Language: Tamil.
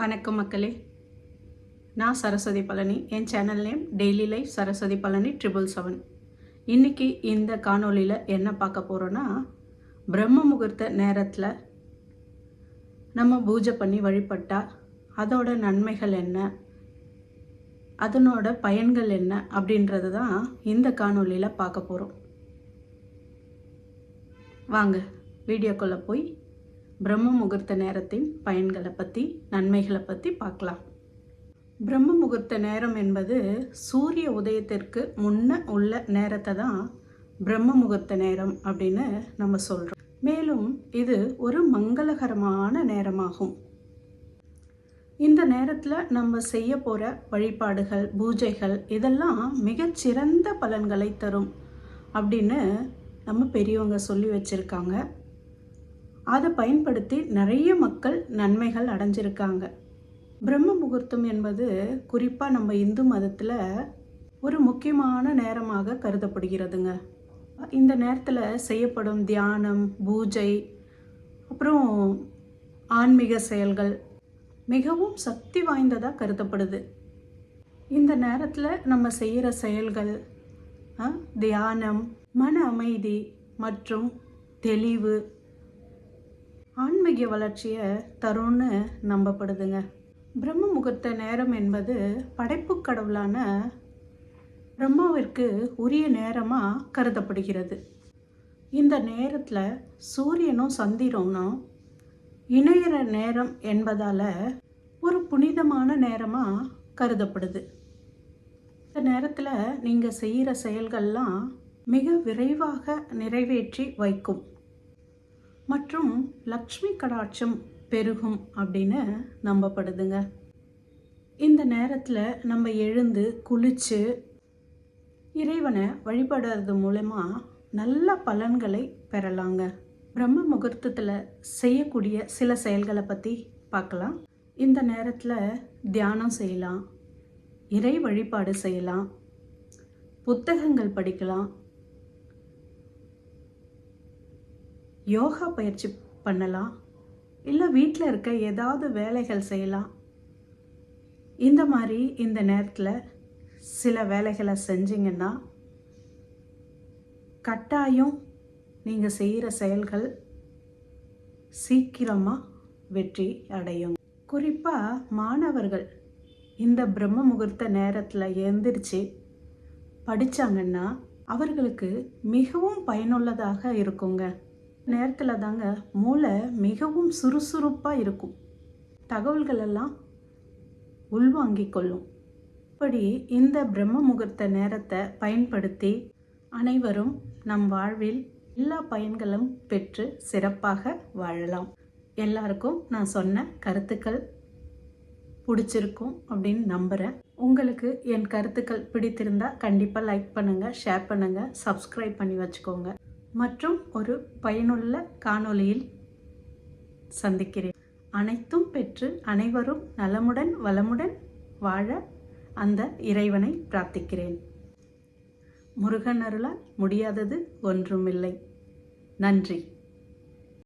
வணக்கம் மக்களே. நான் சரஸ்வதி பழனி. என் channel name daily life Saraswathi Palani triple seven இன்றைக்கி இந்த காணொளியில் என்ன பார்க்க போகிறோன்னா பிரம்ம முகூர்த்த நேரத்தில் நம்ம பூஜை பண்ணி வழிபட்டா அதோட நன்மைகள் என்ன? அதனோட பயன்கள் என்ன? அப்படின்றது தான் இந்த காணொளியில் பார்க்க போகிறோம் வாங்க வீடியோக்குள்ளே போய் பிரம்ம முகூர்த்த நேரத்தின் பயன்களை பற்றி நன்மைகளை பற்றி பார்க்கலாம். பிரம்ம முகூர்த்த நேரம் என்பது சூரிய உதயத்திற்கு முன்ன உள்ள நேரத்தை தான் பிரம்ம முகூர்த்த நேரம் அப்படின்னு நம்ம சொல்கிறோம் மேலும் இது ஒரு மங்களகரமான நேரமாகும். இந்த நேரத்தில் நம்ம செய்ய போகிற வழிபாடுகள் பூஜைகள் இதெல்லாம் மிகச்சிறந்த பலன்களை தரும் அப்படின்னு நம்ம பெரியவங்க சொல்லி வச்சுருக்காங்க. அதை பயன்படுத்தி நிறைய மக்கள் நன்மைகள் அடைஞ்சிருக்காங்க. பிரம்ம முகூர்த்தம் என்பது குறிப்பாக நம்ம இந்து மதத்தில் ஒரு முக்கியமான நேரமாக கருதப்படுகிறதுங்க. இந்த நேரத்தில் செய்யப்படும் தியானம் பூஜை அப்புறம் ஆன்மீக செயல்கள் மிகவும் சக்தி வாய்ந்ததாக கருதப்படுது. இந்த நேரத்தில் நம்ம செய்கிற செயல்கள் தியானம் மன அமைதி மற்றும் தெளிவு ஆன்மீக வளர்ச்சியை தரும்னு நம்பப்படுதுங்க. பிரம்ம முகூர்த்த நேரம் என்பது படைப்பு கடவுளான பிரம்மாவிற்கு உரிய நேரமாக கருதப்படுகிறது. இந்த நேரத்தில் சூரியனும் சந்திரனும் இணையிற நேரம் என்பதால் ஒரு புனிதமான நேரமாக கருதப்படுது. இந்த நேரத்தில் நீங்கள் செய்கிற செயல்கள்லாம் மிக விரைவாக நிறைவேற்றி வைக்கும். மற்றும் லக்ஷ்மி கடாட்சம் பெருகும் அப்படின்னு நம்பப்படுதுங்க. இந்த நேரத்தில் நம்ம எழுந்து குளித்து இறைவனை வழிபடுறது மூலமா நல்ல பலன்களை பெறலாங்க. பிரம்ம முகூர்த்தத்தில் செய்யக்கூடிய சில செயல்களை பற்றி பார்க்கலாம். இந்த நேரத்தில் தியானம் செய்யலாம். இறை வழிபாடு செய்யலாம். புத்தகங்கள் படிக்கலாம். யோகா பயிற்சி பண்ணலாம்? இல்லை வீட்டில் இருக்க ஏதாவது வேலைகள் செய்யலாம்? இந்த மாதிரி இந்த நேரத்தில் சில வேலைகளை செஞ்சீங்கன்னா கட்டாயம் நீங்கள் செய்கிற செயல்கள் சீக்கிரமாக வெற்றி அடையும். குறிப்பாக மாணவர்கள் இந்த பிரம்ம முகூர்த்த நேரத்தில் எழுந்திரிச்சு படித்தாங்கன்னா அவர்களுக்கு மிகவும் பயனுள்ளதாக இருக்குங்க. நேரத்தில் தாங்க மூளை மிகவும் சுறுசுறுப்பாக இருக்கும். தகவல்களெல்லாம் உள்வாங்கிக் கொள்ளும். இப்படி இந்த பிரம்ம முகூர்த்த நேரத்தை பயன்படுத்தி அனைவரும் நம் வாழ்வில் எல்லா பயன்களும் பெற்று சிறப்பாக வாழலாம். எல்லாருக்கும் நான் சொன்ன கருத்துக்கள் பிடிச்சிருக்கும் அப்படின்னு நம்புகிறேன் உங்களுக்கு என் கருத்துக்கள் பிடித்திருந்தால் கண்டிப்பாக லைக் பண்ணுங்கள் ஷேர் பண்ணுங்கள் சப்ஸ்கிரைப் பண்ணி வச்சுக்கோங்க. மற்றும் ஒரு பயனுள்ள காணொளியில் சந்திக்கிறேன். அனைத்தும் பெற்று அனைவரும் நலமுடன் வளமுடன் வாழ அந்த இறைவனை பிரார்த்திக்கிறேன். முருகன் அருளால் முடியாதது ஒன்றுமில்லை. நன்றி.